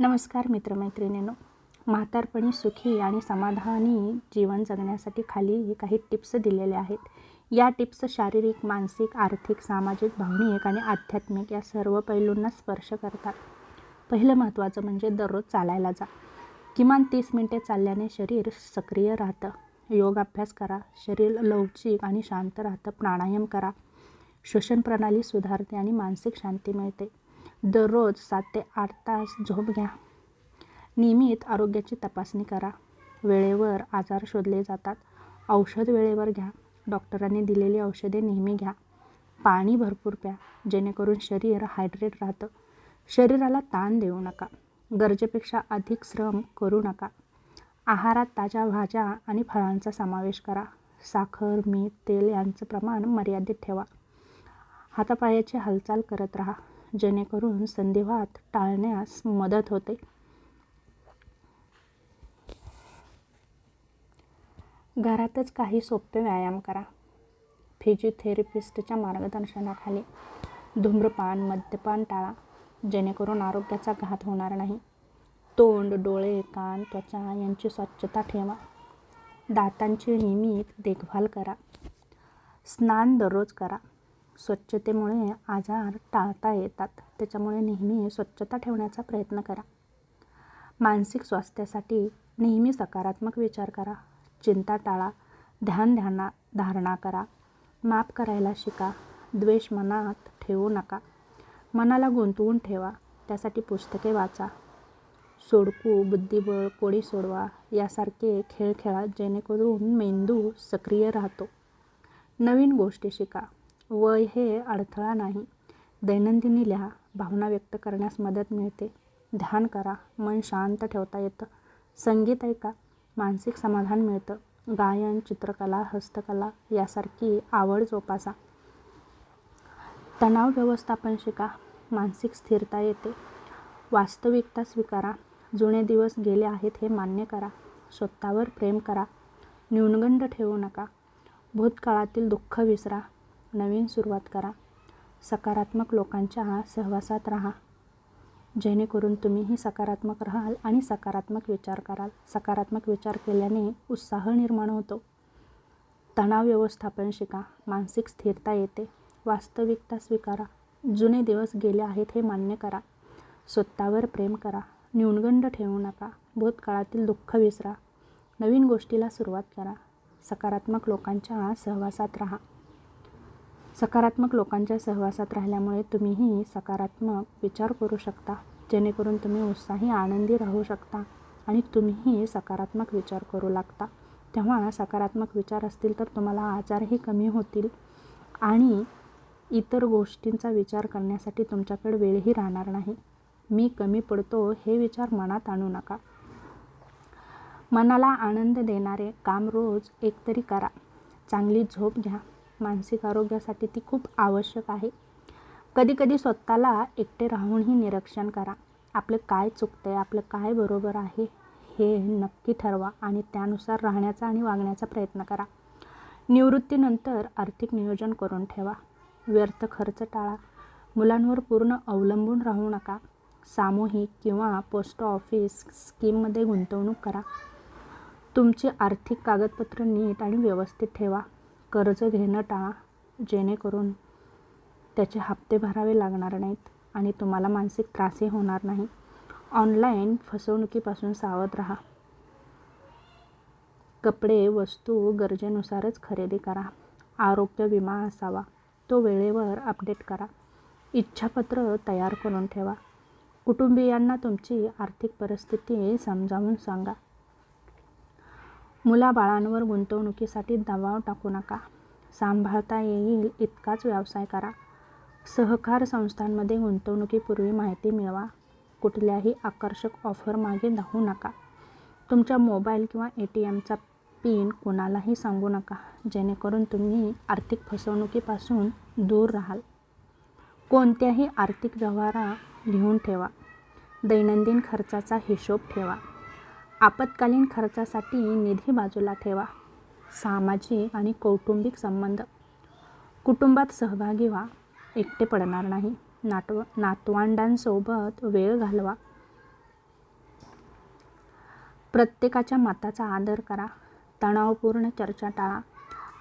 नमस्कार मित्रमैत्रिणींनो. म्हातारपणी सुखी आणि समाधानी जीवन जगण्यासाठी खाली काही टिप्स दिलेल्या आहेत. या टिप्स शारीरिक मानसिक आर्थिक सामाजिक भावनिक आणि आध्यात्मिक या सर्व पैलूंना स्पर्श करतात. पहिलं महत्त्वाचं म्हणजे दररोज चालायला जा. किमान तीस मिनटे चालल्याने शरीर सक्रिय राहतं. योग अभ्यास करा. शरीर लवचिक आणि शांत राहतं. प्राणायाम करा. श्वसन प्रणाली सुधारते आणि मानसिक शांती मिळते. दररोज सात ते आठ तास झोप घ्या. नियमित आरोग्याची तपासणी करा. वेळेवर आजार शोधले जातात. औषध वेळेवर घ्या. डॉक्टरांनी दिलेली औषधे नेहमी घ्या. पाणी भरपूर प्या. जेणेकरून शरीर हायड्रेट राहतं. शरीराला ताण देऊ नका. गरजेपेक्षा अधिक श्रम करू नका. आहारात ताज्या भाज्या आणि फळांचा समावेश करा. साखर मीठ तेल यांचं प्रमाण मर्यादित ठेवा. हातापायाची हालचाल करत राहा. जेणेकरून संधिवात टाळण्यास मदत होते. घरातच काही सोपे व्यायाम करा. फिजिओथेरपिस्टच्या मार्गदर्शनाखाली धूम्रपान मद्यपान टाळा जेणेकरून आरोग्याचा घात होणार नाही. तोंड डोळे कान त्वचा यांची स्वच्छता ठेवा. दातांची नियमित देखभाल करा. स्नान दररोज करा. स्वच्छतेमुळे आजार टाळता येतात. त्याच्यामुळे नेहमी स्वच्छता ठेवण्याचा प्रयत्न करा. मानसिक स्वास्थ्यासाठी नेहमी सकारात्मक विचार करा. चिंता टाळा. ध्यान ध्याना धारणा करा. माफ करायला शिका. द्वेष मनात ठेवू नका. मनाला गुंतवून ठेवा. त्यासाठी पुस्तके वाचा. सोडकू बुद्धिबळ कोडी सोडवा. यासारखे खेळ खेळा जेणेकरून मेंदू सक्रिय राहतो. नवीन गोष्टी शिका. वय हे अडथळा नाही. दैनंदिनी लिहा भावना व्यक्त करण्यास मदत मिळते. ध्यान करा मन शांत ठेवता येतं. संगीत ऐका मानसिक समाधान मिळतं. गायन चित्रकला हस्तकला यासारखी आवड जोपासा. तणाव व्यवस्थापन शिका मानसिक स्थिरता येते. वास्तविकता स्वीकारा जुने दिवस गेले आहेत हे मान्य करा. स्वतःवर प्रेम करा. न्यूनगंड ठेवू नका. भूतकाळातील दुःख विसरा. नवीन सुरुवात करा. सकारात्मक लोकांच्या सहवासात राहा. जेणेकरून तुम्हीही सकारात्मक राहाल आणि सकारात्मक विचार कराल. सकारात्मक विचार केल्याने उत्साह निर्माण होतो. तणाव व्यवस्थापन शिका. मानसिक स्थिरता येते. वास्तविकता स्वीकारा. जुने दिवस गेले आहेत हे मान्य करा. स्वतःवर प्रेम करा. न्यूनगंड ठेवू नका. भूतकाळातील दुःख विसरा. नवीन गोष्टीला सुरुवात करा. सकारात्मक लोकांच्या सहवासात राहा. सकारात्मक लोकांच्या सहवासात राहिल्यामुळे तुम्हीही सकारात्मक विचार करू शकता. जेणेकरून तुम्ही उत्साही आनंदी राहू शकता आणि तुम्हीही सकारात्मक विचार करू लागता. तेव्हा सकारात्मक विचार असतील तर तुम्हाला आजारही कमी होतील आणि इतर गोष्टींचा विचार करण्यासाठी तुमच्याकडे वेळही राहणार नाही. मी कमी पडतो हे विचार मनात आणू नका. मनाला आनंद देणारे काम रोज एकतरी करा. चांगली झोप घ्या. मानसिक आरोग्यासाठी ती खूप आवश्यक आहे. कधीकधी स्वतःला एकटे राहूनही निरीक्षण करा. आपलं काय चुकतं आहे आपलं काय बरोबर आहे हे नक्की ठरवा आणि त्यानुसार राहण्याचा आणि वागण्याचा प्रयत्न करा. निवृत्तीनंतर आर्थिक नियोजन करून ठेवा. व्यर्थ खर्च टाळा. मुलांवर पूर्ण अवलंबून राहू नका. सामूहिक किंवा पोस्ट ऑफिस स्कीममध्ये गुंतवणूक करा. तुमची आर्थिक कागदपत्र नीट आणि व्यवस्थित ठेवा. कर्ज घेणं टाळा जेणेकरून त्याचे हप्ते भरावे लागणार नाहीत आणि तुम्हाला मानसिक त्रासही होणार नाही. ऑनलाईन फसवणुकीपासून सावध राहा. कपडे वस्तू गरजेनुसारच खरेदी करा. आरोग्य विमा असावा. तो वेळेवर अपडेट करा. इच्छापत्र तयार करून ठेवा. कुटुंबियांना तुमची आर्थिक परिस्थिती समजावून सांगा. मुलाबाळांवर गुंतवणुकीसाठी दबाव टाकू नका. सांभाळता येईल इतकाच व्यवसाय करा. सहकार संस्थांमध्ये गुंतवणुकीपूर्वी माहिती मिळवा. कुठल्याही आकर्षक ऑफर मागे धावू नका. तुमच्या मोबाईल किंवा ए टी एमचा पिन कोणालाही सांगू नका. जेणेकरून तुम्ही आर्थिक फसवणुकीपासून दूर राहाल. कोणत्याही आर्थिक व्यवहारा लिहून ठेवा. दैनंदिन खर्चाचा हिशोब ठेवा. आपत्कालीन खर्चासाठी निधी बाजूला ठेवा. सामाजिक आणि कौटुंबिक संबंध. कुटुंबात सहभागी व्हा. एकटे पडणार नाही. नाटव नातवंडांसोबत वेळ घालवा. प्रत्येकाच्या मताचा आदर करा. तणावपूर्ण चर्चा टाळा.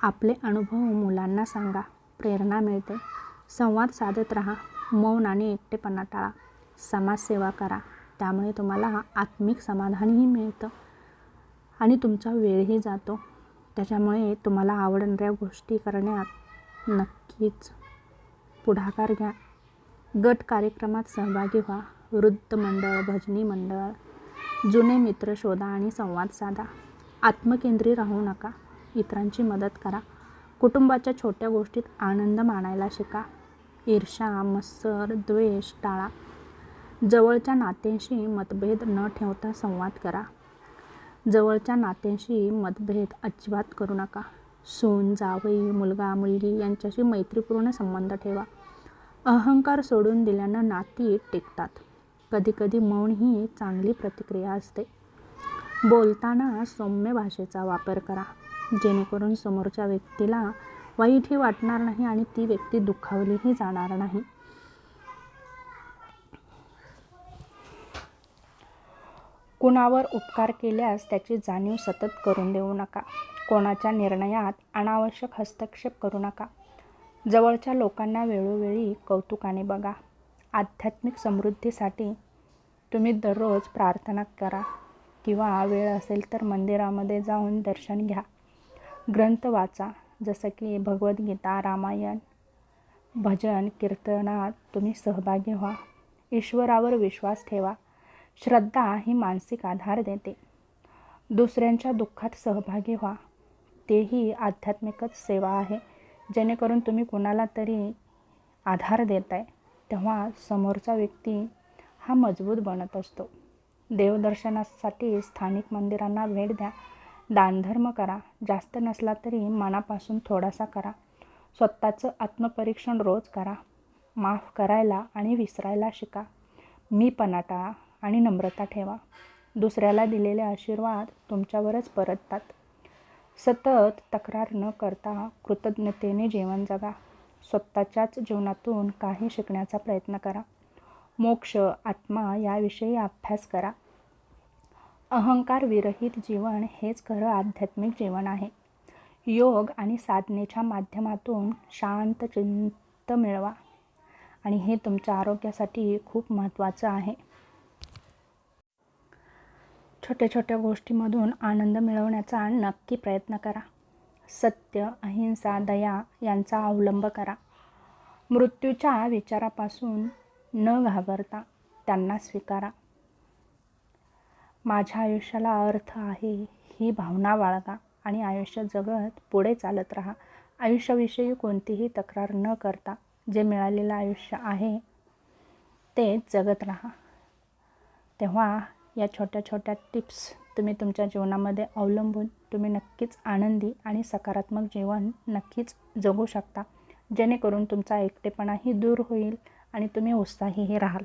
आपले अनुभव मुलांना सांगा. प्रेरणा मिळते. संवाद साधत राहा. मौन आणि एकटेपणा टाळा. समाजसेवा करा. त्यामुळे तुम्हाला आत्मिक समाधानही मिळतं आणि तुमचा वेळही जातो. त्याच्यामुळे तुम्हाला आवडणाऱ्या गोष्टी करण्यात नक्कीच पुढाकार घ्या. गट कार्यक्रमात सहभागी व्हा. वृद्ध मंडळ भजनी मंडळ जुने मित्र शोधा आणि संवाद साधा. आत्मकेंद्री राहू नका. इतरांची मदत करा. कुटुंबाच्या छोट्या गोष्टीत आनंद मानायला शिका. ईर्षा मत्सर द्वेष टाळा. जवळच्या नात्यांशी मतभेद न ठेवता संवाद करा. जवळच्या नात्यांशी मतभेद अजिबात करू नका. सून जावई मुलगा मुलगी यांच्याशी मैत्रीपूर्ण संबंध ठेवा. अहंकार सोडून दिल्यानं नाती टिकतात. कधीकधी मौन ही चांगली प्रतिक्रिया असते. बोलताना सौम्य भाषेचा वापर करा. जेणेकरून समोरच्या व्यक्तीला वाईटही वाटणार नाही आणि ती व्यक्ती दुखावलीही जाणार नाही. कुणावर उपकार केल्यास त्याची जाणीव सतत करून देऊ नका. कोणाच्या निर्णयात अनावश्यक हस्तक्षेप करू नका. जवळच्या लोकांना वेळोवेळी कौतुकाने बघा. आध्यात्मिक समृद्धीसाठी तुम्ही दररोज प्रार्थना करा किंवा वेळ असेल तर मंदिरामध्ये जाऊन दर्शन घ्या. ग्रंथ वाचा जसं की भगवद्गीता रामायण. भजन कीर्तनात तुम्ही सहभागी व्हा. ईश्वरावर विश्वास ठेवा. श्रद्धा ही मानसिक आधार देते. दुसऱ्यांच्या दुःखात सहभागी व्हा. तेही आध्यात्मिकच सेवा आहे. जेणेकरून तुम्ही कुणाला तरी आधार देत आहे तेव्हा समोरचा व्यक्ती हा मजबूत बनत असतो. देवदर्शनासाठी स्थानिक मंदिरांना भेट द्या. दानधर्म करा. जास्त नसला तरी मनापासून थोडासा करा. स्वतःचं आत्मपरीक्षण रोज करा. माफ करायला आणि विसरायला शिका. मी टाळा आणि नम्रता ठेवा. दुसऱ्याला दिलेले आशीर्वाद तुमच्यावरच परततात. सतत तक्रार न करता कृतज्ञतेने जीवन जगा. स्वतःच्याच जीवनातून काही शिकण्याचा प्रयत्न करा. मोक्ष आत्मा याविषयी अभ्यास करा. अहंकार विरहित जीवन हेच खरं आध्यात्मिक जीवन आहे. योग आणि साधनेच्या माध्यमातून शांत चिंत मिळवा. आणि हे तुमच्या आरोग्यासाठी खूप महत्त्वाचं आहे. छोट्या छोट्या गोष्टीमधून आनंद मिळवण्याचा नक्की प्रयत्न करा. सत्य अहिंसा दया यांचा अवलंब करा. मृत्यूच्या विचारापासून न घाबरता त्यांना स्वीकारा. माझ्या आयुष्याला अर्थ आहे ही भावना बाळगा आणि आयुष्य जगत पुढे चालत राहा. आयुष्याविषयी कोणतीही तक्रार न करता जे मिळालेलं आयुष्य आहे ते जगत राहा. तेव्हा या छोट्या छोट्या टिप्स तुम्ही तुमच्या जीवनामध्ये अवलंबून तुम्ही नक्कीच आनंदी आणि सकारात्मक जीवन नक्कीच जगू शकता. जेणेकरून तुमचा एकटेपणाही दूर होईल आणि तुम्ही उत्साहीही राहाल.